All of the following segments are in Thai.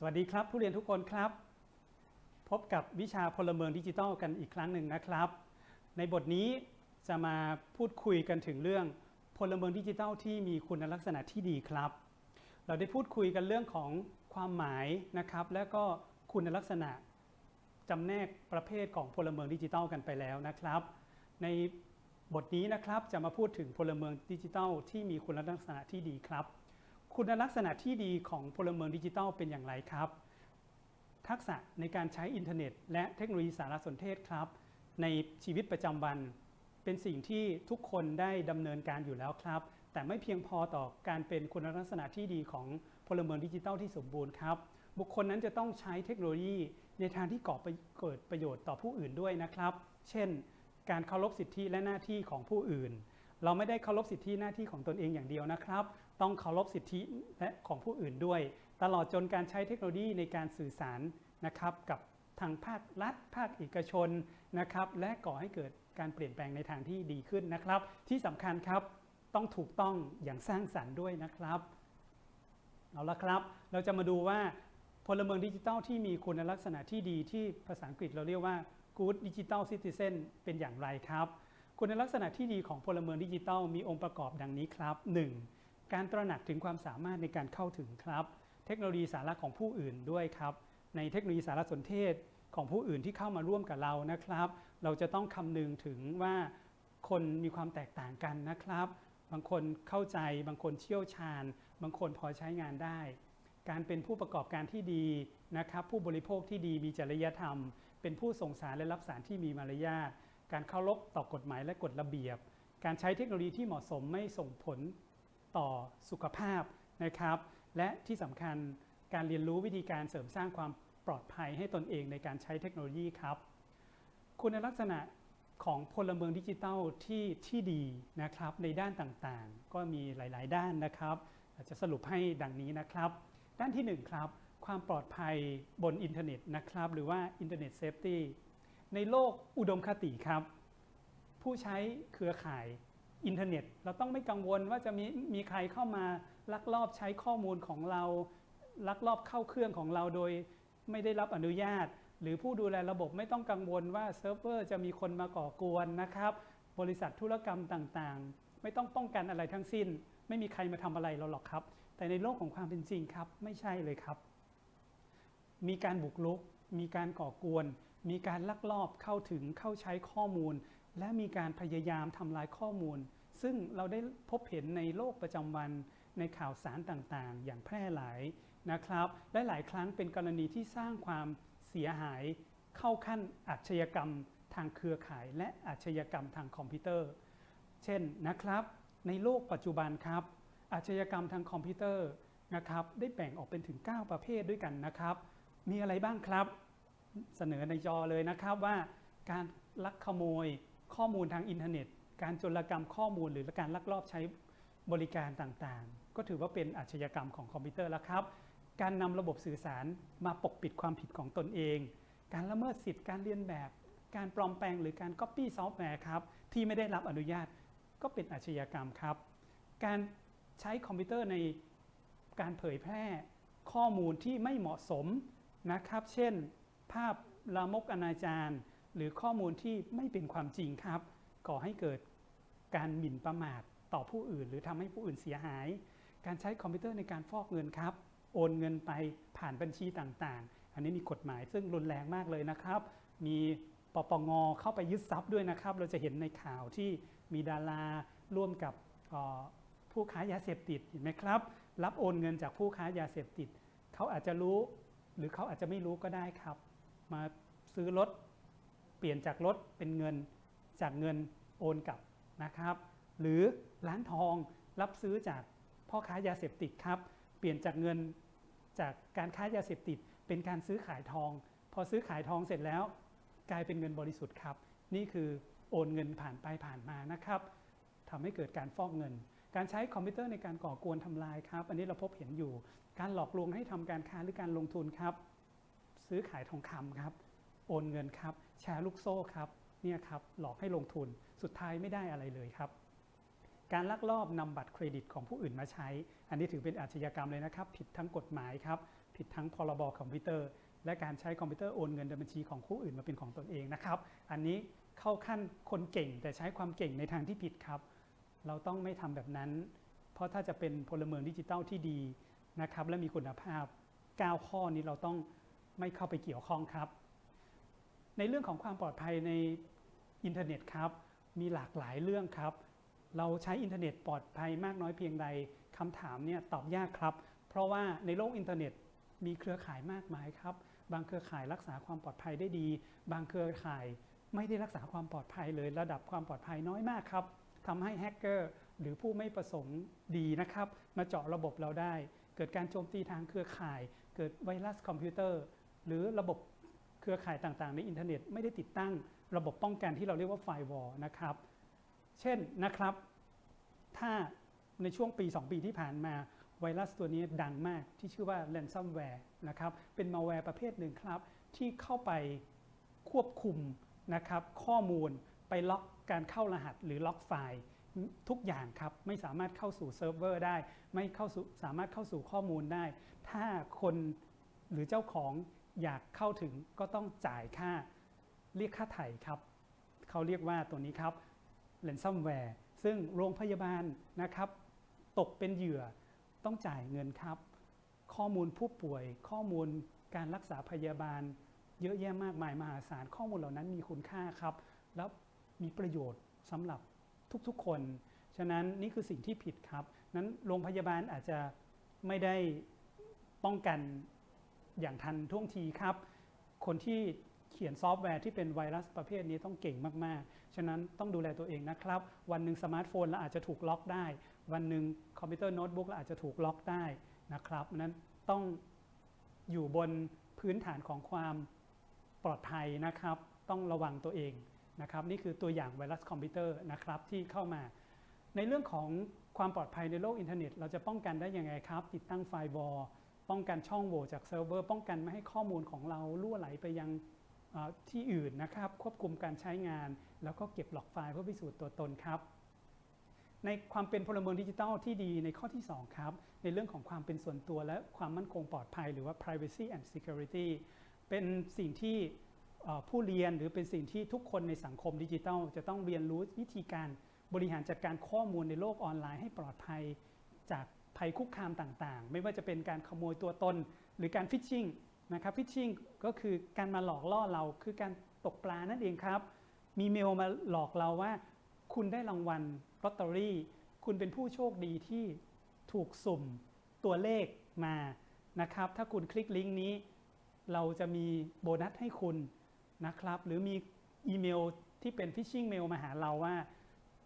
สวัสดีครับ ผู้เรียนทุกคนครับ พบกับวิชาพลเมืองดิจิทัลกันอีกครั้งหนึ่งนะครับ ในบทนี้จะมาพูดคุยกันถึงเรื่องพลเมืองดิจิทัลที่มีคุณลักษณะที่ดีครับ เราได้พูดคุยกันเรื่องของความหมายนะครับ และก็คุณลักษณะจำแนกประเภทของพลเมืองดิจิทัลกันไปแล้วนะครับ ในบทนี้นะครับจะมาพูดถึงพลเมืองดิจิทัลที่มีคุณลักษณะที่ดีครับ คุณลักษณะที่ดีของพลเมืองดิจิทัลเป็นอย่างไรครับ ทักษะในการใช้อินเทอร์เน็ต และเทคโนโลยีสารสนเทศครับ ในชีวิตประจำวันเป็นสิ่งที่ทุกคนได้ดำเนินการอยู่แล้วครับ แต่ไม่เพียงพอต่อการเป็นคุณลักษณะที่ดีของพลเมืองดิจิทัลที่สมบูรณ์ครับ บุคคลนั้นจะต้องใช้เทคโนโลยีในทางที่ก่อเกิดประโยชน์ต่อผู้อื่นด้วยนะครับ เช่น การเคารพสิทธิและหน้าที่ของผู้อื่น เราไม่ได้เคารพสิทธิหน้าที่ของตนเองอย่างเดียวนะครับ ต้องเคารพสิทธิและของผู้อื่นด้วย ตลอดจนการใช้เทคโนโลยีในการสื่อสารนะครับกับทางภาครัฐ ภาคเอกชนนะครับและก่อให้เกิดการเปลี่ยนแปลงในทางที่ดีขึ้นนะครับ ที่สำคัญครับต้องถูกต้องอย่างสร้างสรรค์ด้วยนะครับเอาละครับ เราจะมาดูว่าพลเมืองดิจิทัลที่มีคุณลักษณะที่ดีที่ภาษาอังกฤษเราเรียกว่า good digital citizen เป็นอย่างไรครับ คุณลักษณะที่ดีของพลเมืองดิจิทัลมีองค์ประกอบดังนี้ครับ 1. การตระหนักถึงความสามารถในการเข้าถึงครับ เทคโนโลยีสาระของผู้อื่นด้วยครับ ในเทคโนโลยีสารสนเทศของผู้อื่นที่เข้ามาร่วมกับเรานะครับ เราจะต้องคำนึงถึงว่าคนมีความแตกต่างกันนะครับ บางคนเข้าใจ บางคนเชี่ยวชาญ บางคนพอใช้งานได้ การเป็นผู้ประกอบการที่ดีนะครับ ผู้บริโภคที่ดีมีจริยธรรม เป็นผู้ส่งสารและรับสารที่มีมารยาทการเคารพต่อกฎหมายและกฎระเบียบ การใช้เทคโนโลยีที่เหมาะสมไม่ส่งผล ต่อสุขภาพนะครับ และที่สำคัญการเรียนรู้วิธีการเสริมสร้างความปลอดภัยให้ตนเองในการใช้เทคโนโลยีครับ คุณลักษณะของพลเมืองดิจิทัลที่ที่ดีนะครับในด้านต่างๆ ก็มีหลาย ๆ ด้านนะครับจจะสรุปให้ดังนี้นะครับ ด้านที่ 1 ครับ ความปลอดภัยบนอินเทอร์เน็ตนะครับ หรือว่าอินเทอร์เน็ตเซฟตี้ในโลกอุดมคติครับ ผู้ใช้เครือข่าย อินเทอร์เน็ต เราต้องไม่กังวลว่าจะมีมีใครเข้ามาลักลอบใช้ข้อมูลของเรา ลักลอบเข้าเครื่องของเราโดยไม่ได้รับอนุญาต หรือผู้ดูแลระบบไม่ต้องกังวลว่าเซิร์ฟเวอร์จะมีคนมาก่อกวนนะครับ บริษัทธุรกรรมต่างๆ ไม่ต้องป้องกันอะไรทั้งสิ้น ไม่มีใครมาทำอะไรเราหรอกครับ แต่ในโลกของความเป็นจริงครับ ไม่ใช่เลยครับ มีการบุกรุก มีการก่อกวน มีการลักลอบเข้าถึงเข้าใช้ข้อมูล และมีการพยายามทำลายข้อมูล ซึ่งเราได้พบเห็นในโลกประจำวันในข่าวสารต่างๆ อย่างแพร่หลายนะครับ และหลายครั้งเป็นกรณีที่สร้างความเสียหายเข้าขั้นอาชญากรรมทางเครือข่าย และอาชญากรรมทางคอมพิวเตอร์ เช่นนะครับ ในโลกปัจจุบันครับ อาชญากรรมทางคอมพิวเตอร์นะครับได้แบ่งออกเป็นถึง 9 ประเภทด้วยกันนะครับ มีอะไรบ้างครับ เสนอในจอเลยนะครับว่าการลักขโมย ข้อมูลทางอินเทอร์เน็ต การจรกรรมข้อมูลหรือการลักลอบใช้บริการต่างๆ ก็ถือว่าเป็นอาชญากรรมของคอมพิวเตอร์แล้วครับ การนำระบบสื่อสารมาปกปิดความผิดของตนเอง การละเมิดสิทธิ์การเรียนแบบ การปลอมแปลงหรือการก๊อปปี้ซอฟต์แวร์ครับที่ไม่ได้รับอนุญาตก็เป็นอาชญากรรมครับ การใช้คอมพิวเตอร์ในการเผยแพร่ข้อมูลที่ไม่เหมาะสมนะครับ เช่น ภาพลามกอนาจาร หรือข้อมูลที่ไม่เป็นความจริงครับ ก่อให้เกิดการหมิ่นประมาทต่อผู้อื่น หรือทำให้ผู้อื่นเสียหาย การใช้คอมพิวเตอร์ในการฟอกเงินครับ โอนเงินไปผ่านบัญชีต่างๆ อันนี้มีกฎหมายซึ่งรุนแรงมากเลยนะครับ มีปปงเข้าไปยึดทรัพย์ด้วยนะครับ เราจะเห็นในข่าวที่มีดาราร่วมกับผู้ค้ายาเสพติดเห็นไหมครับ รับโอนเงินจากผู้ค้ายาเสพติด เขาอาจจะรู้ หรือเขาอาจจะไม่รู้ก็ได้ครับ มาซื้อรถ เปลี่ยนจากรถเป็นเงินจากเงินโอนกลับนะครับ หรือร้านทองรับซื้อจากพ่อค้ายาเสพติดครับ เปลี่ยนจากเงินจากการค้ายาเสพติด เป็นการซื้อขายทอง พอซื้อขายทองเสร็จแล้ว กลายเป็นเงินบริสุทธิ์ครับ นี่คือโอนเงินผ่านไปผ่านมานะครับทำให้เกิดการฟอกเงิน การใช้คอมพิวเตอร์ในการก่อกวนทำลายครับ อันนี้เราพบเห็นอยู่ การหลอกลวงให้ทำการค้าหรือการลงทุนครับ ซื้อขายทองคำครับ โอนเงินครับ แชร์ลูกโซ่ครับเนี่ยครับหลอกให้ลงทุนสุดท้ายไม่ได้อะไรเลยครับ การลักลอบนำบัตรเครดิตของผู้อื่นมาใช้ อันนี้ถือเป็นอาชญากรรมเลยนะครับ ผิดทั้งกฎหมายครับผิดทั้งพรบคอมพิวเตอร์ และการใช้คอมพิวเตอร์โอนเงินในบัญชีของผู้อื่นมาเป็นของตนเองนะครับอันนี้เข้าขั้นคนเก่งแต่ใช้ความเก่งในทางที่ผิดครับ เราต้องไม่ทำแบบนั้น เพราะถ้าจะเป็นพลเมืองดิจิทัลที่ดีนะครับและมีคุณภาพ 9 ข้อนี้เราต้องไม่เข้าไปเกี่ยวข้องครับ ในเรื่องของความปลอดภัยในอินเทอร์เน็ตครับ มีหลากหลายเรื่องครับ เราใช้อินเทอร์เน็ตปลอดภัยมากน้อยเพียงใดคำถามเนี่ยตอบยากครับ เพราะว่าในโลกอินเทอร์เน็ตมีเครือข่ายมากมายครับ บางเครือข่ายรักษาความปลอดภัยได้ดี บางเครือข่ายไม่ได้รักษาความปลอดภัยเลยระดับความปลอดภัยน้อยมากครับทำให้แฮกเกอร์หรือผู้ไม่ประสงค์ดีนะครับ มาเจาะระบบเราได้ เกิดการโจมตีทางเครือข่าย เกิดไวรัสคอมพิวเตอร์ หรือระบบ รือข่ายต่างๆ ในอินเทอร์เน็ตไม่ได้ติดตั้งระบบป้องกันที่เราเรียกว่าไฟวอลนะครับ เช่นนะครับ ถ้าในช่วงปี 2 ปีที่ผ่านมาไวรัสตัวนี้ดังมากที่ชื่อว่า ransomware นะครับ เป็นมาแวร์ประเภทหนึ่งครับ ที่เข้าไปควบคุมนะครับ ข้อมูลไปล็อกการเข้ารหัสหรือล็อกไฟล์ทุกอย่างครับ ไม่สามารถเข้าสู่เซิร์ฟเวอร์ได้ ไม่เข้าสู่สามารถเข้าสู่ข้อมูลได้ ถ้าคนหรือเจ้าของ อยากเข้าถึงก็ต้องจ่ายค่าเรียกค่าไถ่ครับเขาเรียกว่าตัวนี้ครับ ransomware ซึ่งโรงพยาบาลนะครับ ตกเป็นเหยื่อต้องจ่ายเงินครับ ข้อมูลผู้ป่วย ข้อมูลการรักษาพยาบาล เยอะแยะมากมายมหาศาลข้อมูลเหล่านั้นมีคุณค่าครับ แล้วมีประโยชน์สำหรับทุกๆคน ฉะนั้นนี่คือสิ่งที่ผิดครับ นั้นโรงพยาบาลอาจจะไม่ได้ป้องกัน อย่างทันท่วงทีครับ คนที่เขียนซอฟต์แวร์ที่เป็นไวรัสประเภทนี้ต้องเก่งมาก ๆ ฉะนั้นต้องดูแลตัวเองนะครับ วันหนึ่งสมาร์ทโฟนเราอาจจะถูกล็อกได้ วันหนึ่งคอมพิวเตอร์โน้ตบุ๊กเราอาจจะถูกล็อกได้นะครับนั้นต้องอยู่บนพื้นฐานของความปลอดภัยนะครับ ต้องระวังตัวเองนะครับ นี่คือตัวอย่างไวรัสคอมพิวเตอร์นะครับที่เข้ามา ในเรื่องของความปลอดภัยในโลกอินเทอร์เน็ต เราจะป้องกันได้ยังไงครับ ติดตั้งไฟวอล ป้องกันช่องโหว่จากเซิร์ฟเวอร์ ป้องกันไม่ให้ข้อมูลของเราล่วไหลไปยังที่อื่นนะครับ ควบคุมการใช้งาน แล้วก็เก็บหลอกไฟล์เพื่อพิสูจน์ตัวตนครับ ในความเป็นพลเมืองดิจิทัลที่ดีในข้อที่ 2 ครับ ในเรื่องของความเป็นส่วนตัวและความมั่นคงปลอดภัย หรือว่า privacy and security เป็นสิ่งที่ผู้เรียนหรือเป็นสิ่งที่ทุกคนในสังคมดิจิทัล จะต้องเรียนรู้วิธีการบริหารจัดการข้อมูลในโลกออนไลน์ให้ปลอดภัยจาก ภัยคุกคามต่างๆ ไม่ว่าจะเป็นการขโมยตัวตน หรือการฟิชชิงนะครับฟิชชิงก็คือการมาหลอกล่อเราคือการตกปลานั่นเองครับ มีเมลมาหลอกเราว่า คุณได้รางวัลลอตเตอรี่ คุณเป็นผู้โชคดีที่ถูกสุ่มตัวเลขมานะครับ ถ้าคุณคลิกลิงก์นี้ เราจะมีโบนัสให้คุณนะครับ หรือมีอีเมลที่เป็นฟิชชิงเมลมาหาเราว่า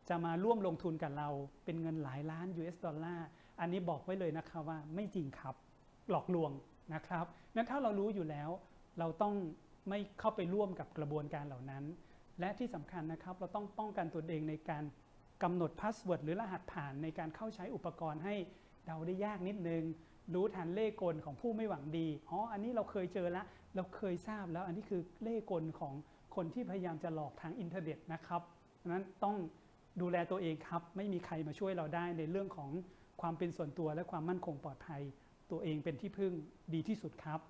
จะมาร่วมลงทุนกับเราเป็นเงินหลายล้าน US ดอลลาร์ อันนี้บอกไว้เลยนะครับว่าไม่จริงครับหลอกลวงนะครับนั้นถ้าเรารู้อยู่แล้ว เราต้องไม่เข้าไปร่วมกับกระบวนการเหล่านั้น และที่สำคัญนะครับเราต้องป้องกันตัวเองในการกำหนดพาสเวิร์ดหรือรหัสผ่านในการเข้าใช้อุปกรณ์ให้เดาได้ยากนิดนึง รู้ทันเล่กลของผู้ไม่หวังดีอ๋ออันนี้เราเคยเจอแล้วเราเคยทราบแล้ว อันนี้คือเล่กลของคนที่พยายามจะหลอกทางอินเทอร์เน็ตนะครับนั้นต้องดูแลตัวเองครับ ไม่มีใครมาช่วยเราได้ในเรื่องของ ความเป็นส่วนตัวและความมั่นคงปลอดภัย ตัวเองเป็นที่พึ่งดีที่สุดครับ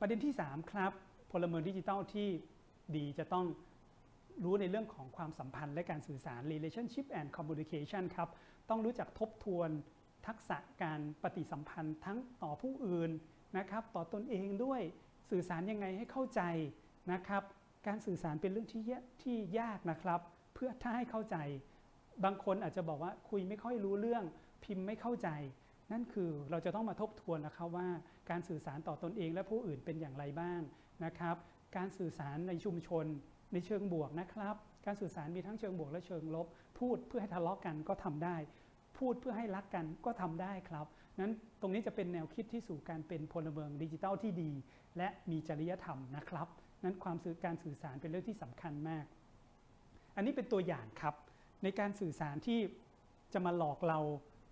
ประเด็นที่ 3 ครับ พลเมืองดิจิทัลที่ดีจะต้องรู้ในเรื่องของความสัมพันธ์และการสื่อสาร relationship and communication ครับ ต้องรู้จักทบทวนทักษะการปฏิสัมพันธ์ทั้งต่อผู้อื่นนะครับ ต่อตนเองด้วยสื่อสารยังไงให้เข้าใจนะครับ การสื่อสารเป็นเรื่องที่ที่ยากนะครับ เพื่อถ้าให้เข้าใจ บางคนอาจจะบอกว่าคุยไม่ค่อยรู้เรื่องพิมพ์ไม่เข้าใจ นั่นคือเราจะต้องมาทบทวนนะครับว่าการสื่อสารต่อตนเองและผู้อื่นเป็นอย่างไรบ้างนะครับ การสื่อสารในชุมชนในเชิงบวกนะครับ การสื่อสารมีทั้งเชิงบวกและเชิงลบ พูดเพื่อให้ทะเลาะกันก็ทำได้ พูดเพื่อให้รักกันก็ทำได้ครับนั้นตรงนี้จะเป็นแนวคิดที่สู่การเป็นพลเมืองดิจิทัลที่ดี และมีจริยธรรมนะครับ นั้นความสื่อการสื่อสารเป็นเรื่องที่สำคัญมาก อันนี้เป็นตัวอย่างครับ ในการสื่อสารที่จะมาหลอกเรา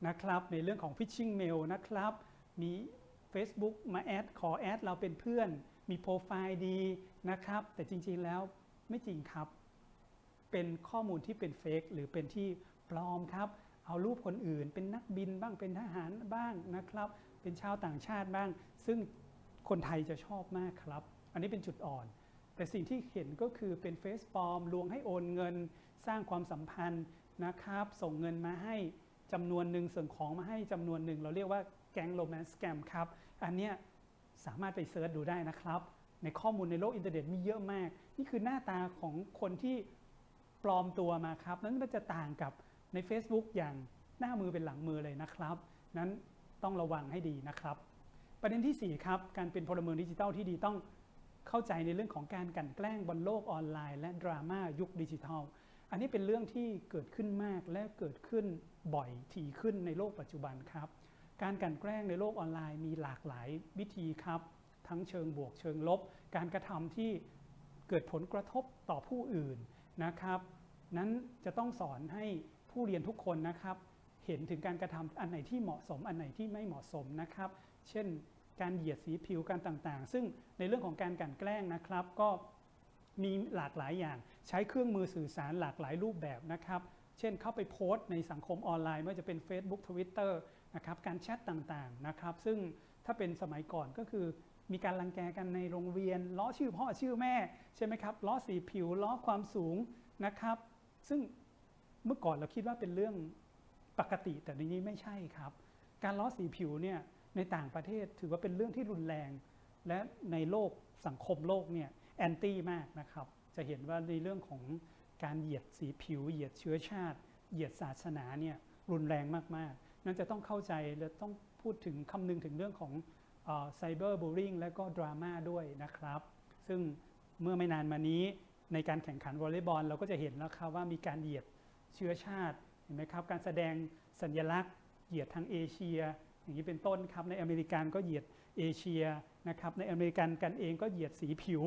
นะครับ ในเรื่องของฟิชชิงเมลนะครับ มี Facebook มาแอดขอแอดเราเป็นเพื่อน มีโปรไฟล์ดีนะครับ แต่จริงๆแล้วไม่จริงครับ เป็นข้อมูลที่เป็นเฟกหรือเป็นที่ปปลอมครับ เอารูปคนอื่น เป็นนักบินบ้างเป็นทหารบ้างนะครับ เป็นชาวต่างชาติบ้าง ซึ่งคนไทยจะชอบมากครับ อันนี้เป็นจุดอ่อน แต่สิ่งที่เห็นก็คือเป็นเฟซปลอมลวงให้โอนเงิน สร้างความสัมพันธ์นะครับ ส่งเงินมาให้จำนวนหนึ่งส่งของมาให้จำนวนหนึ่ง เราเรียกว่าแก๊งโรแมนต์แกมครับ อันเนี้ยสามารถไปเซิร์ชดูได้นะครับ ในข้อมูลในโลกอินเทอร์เน็ตมีเยอะมาก นี่คือหน้าตาของคนที่ปลอมตัวมาครับ นั้นก็จะต่างกับใน Facebook อย่างหน้ามือเป็นหลังมือเลยนะครับ นั้นต้องระวังให้ดีนะครับ ประเด็นที่ 4 ครับ การเป็นพลเมืองดิจิทัลที่ดีต้องเข้าใจในเรื่องของการกันแกล้งบนโลกออนไลน์ และดราม่ายุคดิจิทัล อันนี้เป็นเรื่องที่เกิดขึ้นมากและเกิดขึ้นบ่อยถี่ขึ้นในโลกปัจจุบันครับ การกันแกล้งในโลกออนไลน์มีหลากหลายวิธีครับ ทั้งเชิงบวกเชิงลบ การกระทำที่เกิดผลกระทบต่อผู้อื่นนะครับ นั้นจะต้องสอนให้ผู้เรียนทุกคนนะครับ เห็นถึงการกระทำอันไหนที่เหมาะสมอันไหนที่ไม่เหมาะสมนะครับ เช่นการเหยียดสีผิวการต่างๆ ซึ่งในเรื่องของการกันแกล้งนะครับ ก็ มีหลากหลายอย่างใช้เครื่องมือสื่อสารหลากหลายรูปแบบนะครับ เช่นเข้าไปโพสต์ในสังคมออนไลน์ไม่ว่าจะเป็น Facebook Twitter นะครับการแชทต่างๆนะครับ ซึ่งถ้าเป็นสมัยก่อนก็คือมีการรังแกกันในโรงเรียนล้อชื่อพ่อชื่อแม่ใช่ไหมครับล้อสีผิวล้อความสูงนะครับ ซึ่งเมื่อก่อนเราคิดว่าเป็นเรื่องปกติแต่ในนี้ไม่ใช่ครับ การล้อสีผิวเนี่ยในต่างประเทศถือว่าเป็นเรื่องที่รุนแรง และในโลกสังคมโลกเนี่ย แอนตี้มากนะครับ จะเห็นว่าในเรื่องของการเหยียดสีผิว เหยียดเชื้อชาติ เหยียดศาสนาเนี่ยรุนแรงมากๆ นั่นจะต้องเข้าใจและต้องพูดถึงคำนึงถึงเรื่องของไซเบอร์บูลิงและก็ดราม่าด้วยนะครับ ซึ่งเมื่อไม่นานมานี้ในการแข่งขันวอลเลย์บอลเราก็จะเห็นแล้วครับว่ามีการเหยียดเชื้อชาติเห็นไหมครับ การแสดงสัญลักษณ์ เหยียดทางเอเชีย อย่างนี้เป็นต้นครับในอเมริกันก็เหยียดเอเชียนะครับในอเมริกันกันเองก็เหยียดสีผิว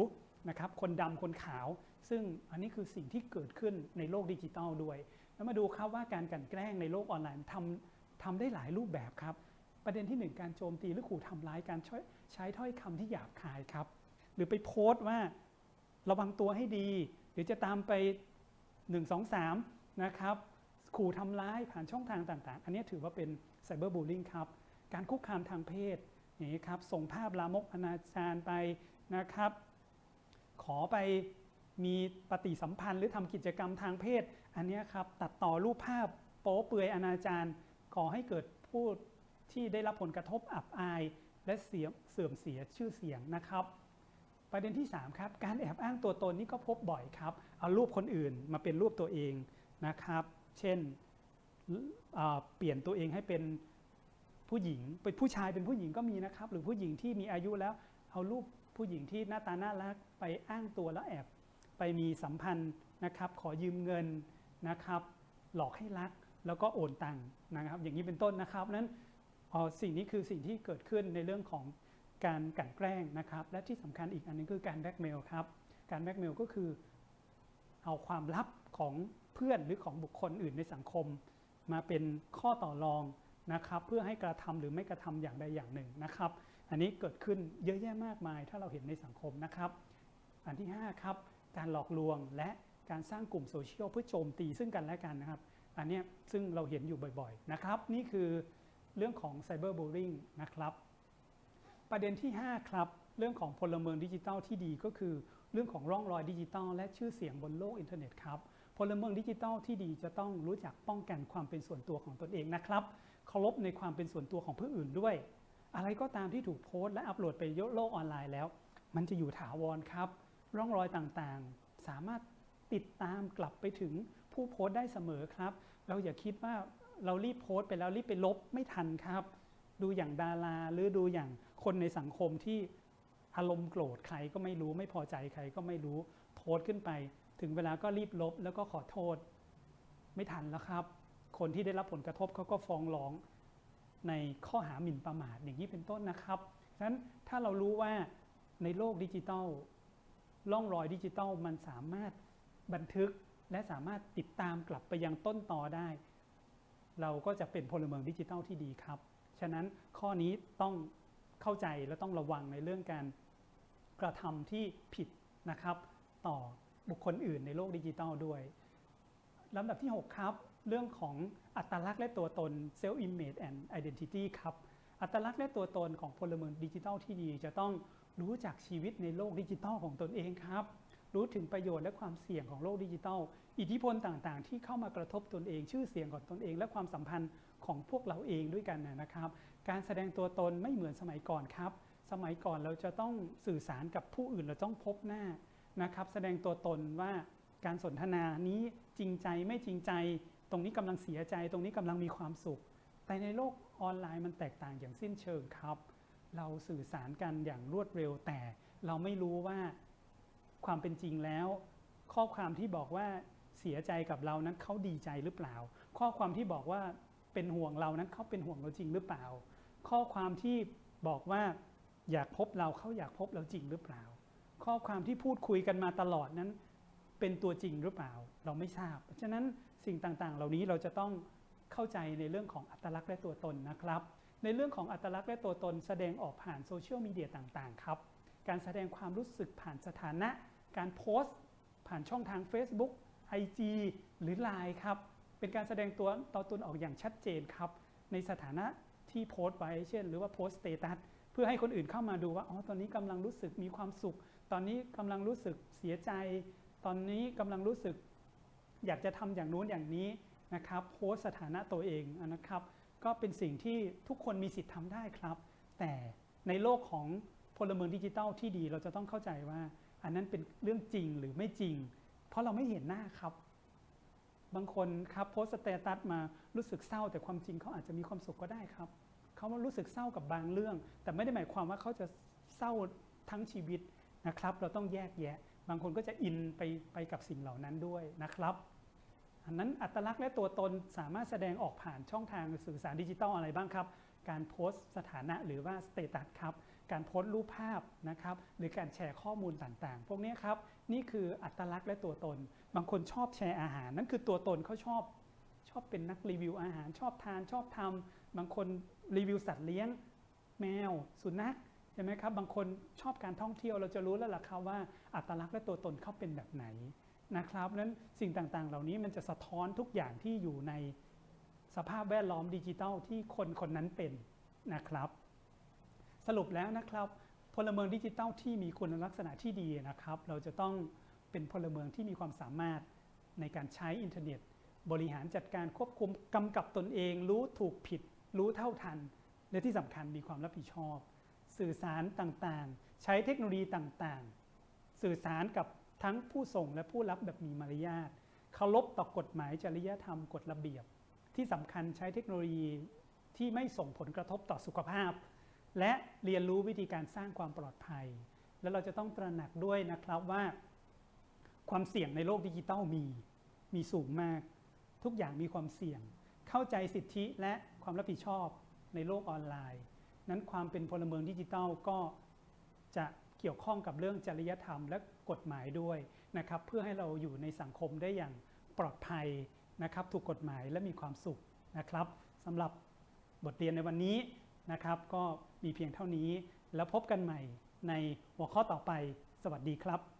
นะครับคนดำคนขาว ซึ่งอันนี้คือสิ่งที่เกิดขึ้นในโลกดิจิทัลด้วย แล้วมาดูครับว่าการกันแกล้งในโลกออนไลน์ทำทำได้หลายรูปแบบครับ ประเด็นที่ 1 การโจมตีหรือขู่ทำร้ายการใช้ใช้ถ้อยคำที่หยาบคายครับ หรือไปโพสต์ว่าระวังตัวให้ดีหรือจะตามไป 1 2 3นะครับขู่ทำร้ายผ่านช่องทางต่างๆ อันนี้ถือว่าเป็นไซเบอร์บูล i ิงครับ การคุกคามทางเพศนี้ครับส่งภาพลามกอนาจารไปนะครับ ขอไปมีปฏิสัมพันธ์หรือทำกิจกรรมทางเพศ อันนี้ครับตัดต่อรูปภาพโป๊เปลือยอนาจารก่อให้เกิดผู้ที่ได้รับผลกระทบอับอาย และเสียเสื่อมเสียชื่อเสียงนะครับ ประเด็นที่3ครับการแอบอ้างตัวตนนี่ก็พบบ่อยครับเอารูปคนอื่นมาเป็นรูปตัวเองนะครับ เช่นเปลี่ยนตัวเองให้เป็นผู้หญิงเป็นผู้ชายเป็นผู้หญิงก็มีนะครับ หรือผู้หญิงที่มีอายุแล้วเอารูป ผู้หญิงที่หน้าตาน่ารักไปอ้างตัวแล้วแอบไปมีสัมพันธ์นะครับ ขอยืมเงินนะครับ หลอกให้รักแล้วก็โอนตังค์นะครับ อย่างนี้เป็นต้นนะครับนั้นสิ่งนี้คือสิ่งที่เกิดขึ้นในเรื่องของการกลั่นแกล้งนะครับ และที่สำคัญอีกอันนึงคือการแบล็กเมลครับ การแบล็กเมลก็คือเอาความลับของเพื่อนหรือของบุคคลอื่นในสังคม มาเป็นข้อต่อรองนะครับ เพื่อให้กระทำหรือไม่กระทำอย่างใดอย่างหนึ่งนะครับ อันนี้เกิดขึ้นเยอะแยะมากมาย ถ้าเราเห็นในสังคมนะครับ อันที่ 5 ครับ การหลอกลวงและการสร้างกลุ่มโซเชียลเพื่อโจมตีซึ่งกันและกันนะครับ อันนี้ซึ่งเราเห็นอยู่บ่อยๆนะครับ นี่คือเรื่องของไซเบอร์บูล i ิงนะครับ ประเด็นที่ 5 ครับ เรื่องของพลเมืองดิจิทัลที่ดีก็คือ เรื่องของร่องรอยดิจิทัลและชื่อเสียงบนโลกอินเทอร์เน็ตครับพลเมืองดิจิทัลที่ดีจะต้องรู้จักป้องกันความเป็นส่วนตัวของตนเองนะครับเคารพในความเป็นส่วนตัวของผู้อื่นด้วย อะไรก็ตามที่ถูกโพสต์และอัปโหลดไปโลกออนไลน์แล้ว มันจะอยู่ถาวรครับ ร่องรอยต่างๆ สามารถติดตามกลับไปถึงผู้โพสต์ได้เสมอครับ เราอย่าคิดว่าเรารีบโพสต์ไปแล้วรีบไปลบไม่ทันครับ ดูอย่างดาราหรือดูอย่างคนในสังคมที่อารมณ์โกรธใครก็ไม่รู้ไม่พอใจใครก็ไม่รู้โพสต์ขึ้นไป ถึงเวลาก็รีบลบแล้วก็ขอโทษ ไม่ทันแล้วครับ คนที่ได้รับผลกระทบเขาก็ฟ้องร้อง ในข้อหาหมิ่นประมาทอย่างนี้เป็นต้นนะครับฉะนั้นถ้าเรารู้ว่าในโลกดิจิทัลล่องรอยดิจิทัลมันสามารถบันทึกและสามารถติดตามกลับไปยังต้นต่อได้ เราก็จะเป็นพลเมืองดิจิทัลที่ดีครับ ฉะนั้นข้อนี้ต้องเข้าใจและต้องระวังในเรื่องการกระทำที่ผิดนะครับ ต่อบุคคลอื่นในโลกดิจิทัลด้วยลำดับที่ 6 ครับ เรื่องของอัตลักษณ์และตัวตน self image and identity ครับ อัตลักษณ์และตัวตนของพลเมืองดิจิทัลที่ดี จะต้องรู้จักชีวิตในโลกดิจิทัลของตนเองครับ รู้ถึงประโยชน์และความเสี่ยงของโลกดิจิทัล อิทธิพลต่างๆ ที่เข้ามากระทบตนเอง ชื่อเสียงของตนเอง และความสัมพันธ์ของพวกเราเองด้วยกันนะครับ การแสดงตัวตนไม่เหมือนสมัยก่อนครับ สมัยก่อนเราจะต้องสื่อสารกับผู้อื่นเราต้องพบหน้านะครับ แสดงตัวตนว่าการสนทนานี้จริงใจไม่จริงใจ ตรงนี้กำลังเสียใจตรงนี้กำลังมีความสุข แต่ในโลกออนไลน์มันแตกต่างอย่างสิ้นเชิงครับ เราสื่อสารกันอย่างรวดเร็ว แต่เราไม่รู้ว่าความเป็นจริงแล้ว ข้อความที่บอกว่าเสียใจกับเรานั้นเขาดีใจหรือเปล่า ข้อความที่บอกว่าเป็นห่วงเรานั้นเขาเป็นห่วงเราจริงหรือเปล่า ข้อความที่บอกว่าอยากพบเราเขาอยากพบเราจริงหรือเปล่า ข้อความที่พูดคุยกันมาตลอดนั้น เป็นตัวจริงหรือเปล่า เราไม่ทราบเพราะฉะนั้น สิ่งต่างๆ เหล่านี้เราจะต้องเข้าใจในเรื่องของอัตลักษณ์และตัวตนนะครับ ในเรื่องของอัตลักษณ์และตัวตน แสดงออกผ่านโซเชียลมีเดียต่างๆครับ การแสดงความรู้สึกผ่านสถานะ การโพสต์ ผ่านช่องทาง Facebook IG หรือ Line ครับ เป็นการแสดงตัวตัวตนออกอย่างชัดเจนครับ ในสถานะที่โพสต์ไว้ เช่น หรือว่าโพสต์สเตตัสเพื่อให้คนอื่นเข้ามาดูว่า อ๋อ ตอนนี้กำลังรู้สึกมีความสุข ตอนนี้กำลังรู้สึกเสียใจ ตอนนี้กำลังรู้สึก อยากจะทำอย่างนู้นอย่างนี้นะครับโพสต์สถานะตัวเองนะครับ ก็เป็นสิ่งที่ทุกคนมีสิทธิ์ทำได้ครับ แต่ในโลกของพลเมืองดิจิทัลที่ดีเราจะต้องเข้าใจว่า อันนั้นเป็นเรื่องจริงหรือไม่จริง เพราะเราไม่เห็นหน้าครับ บางคนครับโพสต์สเตตัสมารู้สึกเศร้า แต่ความจริงเขาอาจจะมีความสุขก็ได้ครับเขารู้สึกเศร้ากับบางเรื่อง แต่ไม่ได้หมายความว่าเขาจะเศร้าทั้งชีวิตนะครับ เราต้องแยกแยะ บางคนก็จะอินไปไปกับสิ่งเหล่านั้นด้วยนะครับอันนั้นอัตลักษณ์และตัวตนสามารถแสดงออกผ่านช่องทางสื่อสารดิจิทัลอะไรบ้างครับ การโพสต์สถานะหรือว่าสเตตัสครับ การโพสต์รูปภาพนะครับหรือการแชร์ข้อมูลต่างๆ พวกนี้ครับนี่คืออัตลักษณ์และตัวตน บางคนชอบแชร์อาหาร นั่นคือตัวตนเขาชอบชอบเป็นนักรีวิวอาหารชอบทานชอบทำบางคนรีวิวสัตว์เลี้ยง แมว สุนัข ใช่ไหมครับ บางคนชอบการท่องเที่ยวเราจะรู้แล้วล่ะครับว่าอัตลักษณ์และตัวตนเขาเป็นแบบไหนนะครับนั้นสิ่งต่างๆ เหล่านี้มันจะสะท้อนทุกอย่างที่อยู่ในสภาพแวดล้อมดิจิทัลที่คนคนนั้นเป็นนะครับ สรุปแล้วนะครับพลเมืองดิจิทัลที่มีคุณลักษณะที่ดีนะครับ เราจะต้องเป็นพลเมืองที่มีความสามารถในการใช้อินเทอร์เน็ต บริหารจัดการควบคุมกำกับตนเอง รู้ถูกผิด รู้เท่าทัน และที่สำคัญมีความรับผิดชอบ สื่อสารต่างๆ ใช้เทคโนโลยีต่างๆ สื่อสารกับทั้งผู้ส่งและผู้รับแบบมีมารยาทเคารพต่อกฎหมายจริยธรรมกฎระเบียบ ที่สำคัญใช้เทคโนโลยีที่ไม่ส่งผลกระทบต่อสุขภาพ และเรียนรู้วิธีการสร้างความปลอดภัย แล้วเราจะต้องตระหนักด้วยนะครับว่า ความเสี่ยงในโลกดิจิทัลมีมีสูงมาก ทุกอย่างมีความเสี่ยง เข้าใจสิทธิและความรับผิดชอบในโลกออนไลน์ นั้นความเป็นพลเมืองดิจิทัลก็จะเกี่ยวข้องกับเรื่องจริยธรรมและกฎหมายด้วยนะครับ เพื่อให้เราอยู่ในสังคมได้อย่างปลอดภัยนะครับ ถูกกฎหมายและมีความสุขนะครับสำหรับบทเรียนในวันนี้นะครับ ก็มีเพียงเท่านี้แล้วพบกันใหม่ในหัวข้อต่อไป สวัสดีครับ